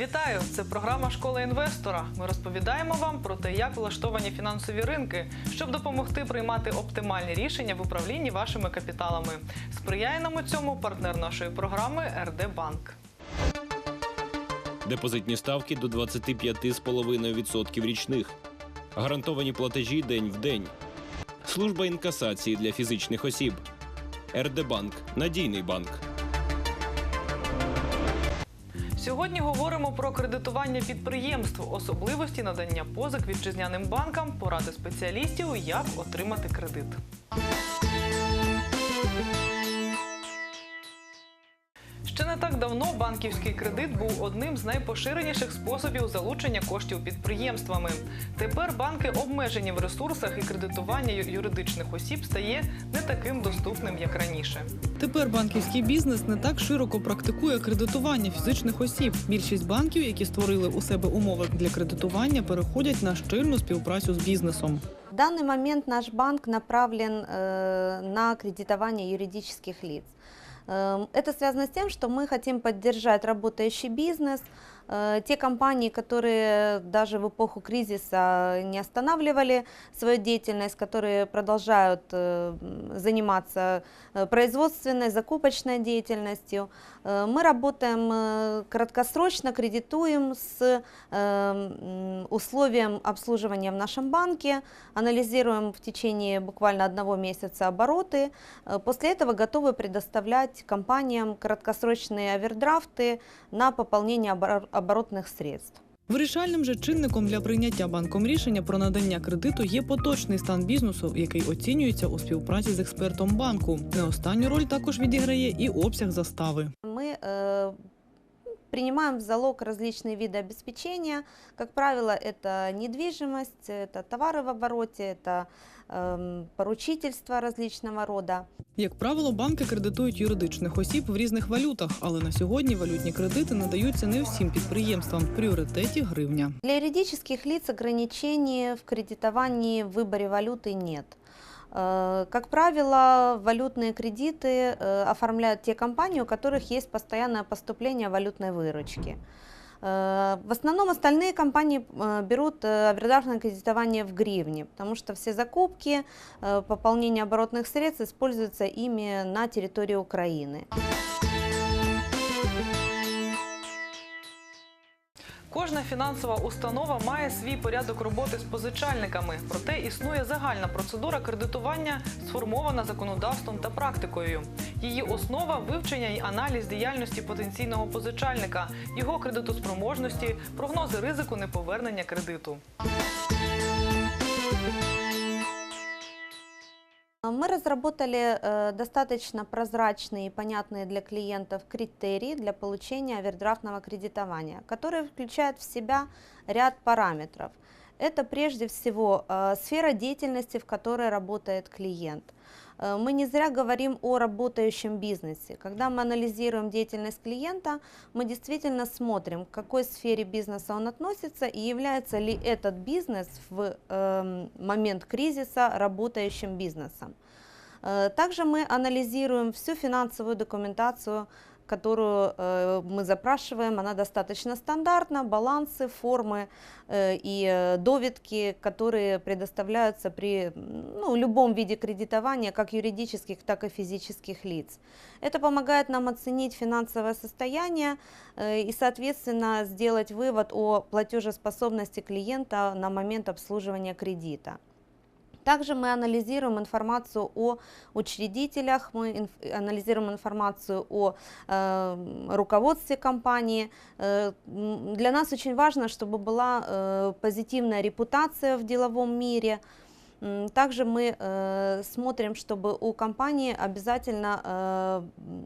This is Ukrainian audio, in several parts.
Вітаю! Це програма Школа інвестора. Ми розповідаємо вам про те, як влаштовані фінансові ринки, щоб допомогти приймати оптимальні рішення в управлінні вашими капіталами. Сприяє нам у цьому партнер нашої програми РД Банк. Депозитні ставки до 25,5% річних. Гарантовані платежі день в день. Служба інкасації для фізичних осіб. РД Банк надійний банк. Сьогодні говоримо про кредитування підприємств, особливості надання позик вітчизняним банкам, поради спеціалістів, як отримати кредит. Так давно банківський кредит був одним з найпоширеніших способів залучення коштів підприємствами. Тепер банки обмежені в ресурсах і кредитування юридичних осіб стає не таким доступним, як раніше. Тепер банківський бізнес не так широко практикує кредитування фізичних осіб. Більшість банків, які створили у себе умови для кредитування, переходять на щільну співпрацю з бізнесом. В данный момент наш банк направлен э, на кредитование юридических лиц. Эм, Это связано с тем, что мы хотим поддержать работающий бизнес, э, те компании, которые даже в эпоху кризиса не останавливали свою деятельность, которые продолжают э, заниматься э, производственной, закупочной деятельностью. Мы работаем краткосрочно, кредитуем с э, м, условием обслуживания в нашем банке, анализируем в течение буквально одного месяца обороты. Э, После этого готовы предоставлять компаниям краткосрочные овердрафты на пополнение обор- оборотных средств. Вирішальним же чинником для прийняття банком рішення про надання кредиту є поточний стан бізнесу, який оцінюється у співпраці з експертом банку. Не останню роль також відіграє і обсяг застави. Мы э, принимаем в залог различные виды обеспечения. Как правило, это недвижимость, это товары в обороте, это эм, поручительства различного рода. Як правило, банки кредитують юридичних осіб в різних валютах, але на сьогодні валютні кредити надаються не всім підприємствам. В пріоритеті гривня. Для юридических лиц ограничений в кредитовании в выборе валюты нет. Э, Как правило, валютные кредиты э, оформляют те компании, у которых есть постоянное поступление валютной выручки. Э, В основном остальные компании берут овердрафтное кредитование в гривне, потому что все закупки, пополнение оборотных средств используются ими на территории Украины. Кожна фінансова установа має свій порядок роботи з позичальниками. Проте існує загальна процедура кредитування, сформована законодавством та практикою. Її основа вивчення і аналіз діяльності потенційного позичальника, його кредитоспроможності, прогнози ризику неповернення кредиту. Мы разработали э, достаточно прозрачные и понятные для клиентов критерии для получения овердрафтного кредитования, которые включают в себя ряд параметров. Это прежде всего э, сфера деятельности, в которой работает клиент. Э, Мы не зря говорим о работающем бизнесе. Когда мы анализируем деятельность клиента, мы действительно смотрим, к какой сфере бизнеса он относится и является ли этот бизнес в эм, момент кризиса работающим бизнесом. Э, Также мы анализируем всю финансовую документацию, которую э, мы запрашиваем. Она достаточно стандартна, балансы, формы э, и э, довідки, которые предоставляются при ну, любом виде кредитования, как юридических, так и физических лиц. Это помогает нам оценить финансовое состояние и, соответственно, сделать вывод о платежеспособности клиента на момент обслуживания кредита. Также мы анализируем информацию о учредителях, мы инф- анализируем информацию о э, руководстве компании. Э, м, для нас очень важно, чтобы была э, позитивная репутация в деловом мире. М, Также мы э, смотрим, чтобы у компании обязательно э,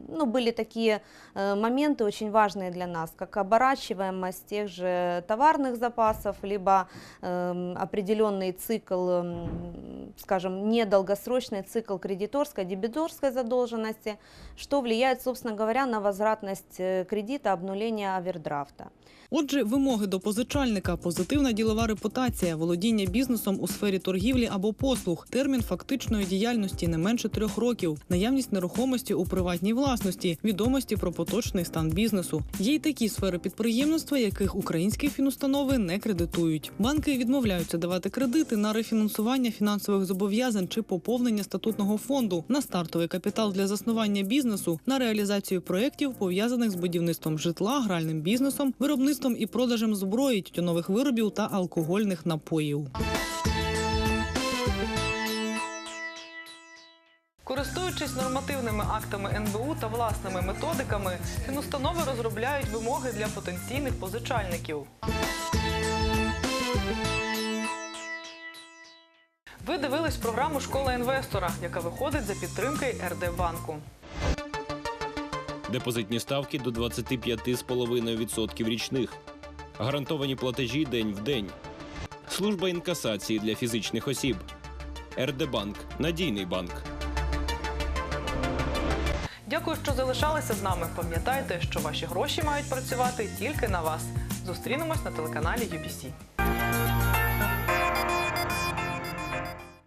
ну, были такие э, моменты очень важные для нас, как оборачиваемость тех же товарных запасов, либо эм, определенный цикл, эм, скажем, недолгосрочный цикл кредиторской, дебиторской задолженности, что влияет, собственно говоря, на возвратность э, кредита, обнуление овердрафта. Отже, вимоги до позичальника, позитивна ділова репутація, володіння бізнесом у сфері торгівлі або або послуг, термін фактичної діяльності не менше трьох років, наявність нерухомості у приватній власності, відомості про поточний стан бізнесу. Є й такі сфери підприємництва, яких українські фінустанови не кредитують. Банки відмовляються давати кредити на рефінансування фінансових зобов'язань чи поповнення статутного фонду, на стартовий капітал для заснування бізнесу, на реалізацію проєктів, пов'язаних з будівництвом житла, гральним бізнесом, виробництвом і продажем зброї, тютюнових виробів та алкогольних напоїв. Користуючись нормативними актами НБУ та власними методиками, фінустанови розробляють вимоги для потенційних позичальників. Ви дивились програму Школа інвестора, яка виходить за підтримки РД. Депозитні ставки до 25,5% річних. Гарантовані платежі день в день. Служба інкасації для фізичних осіб. РД-банк надійний банк. Дякую, що залишалися з нами. Пам'ятайте, що ваші гроші мають працювати тільки на вас. Зустрінемось на телеканалі UBC.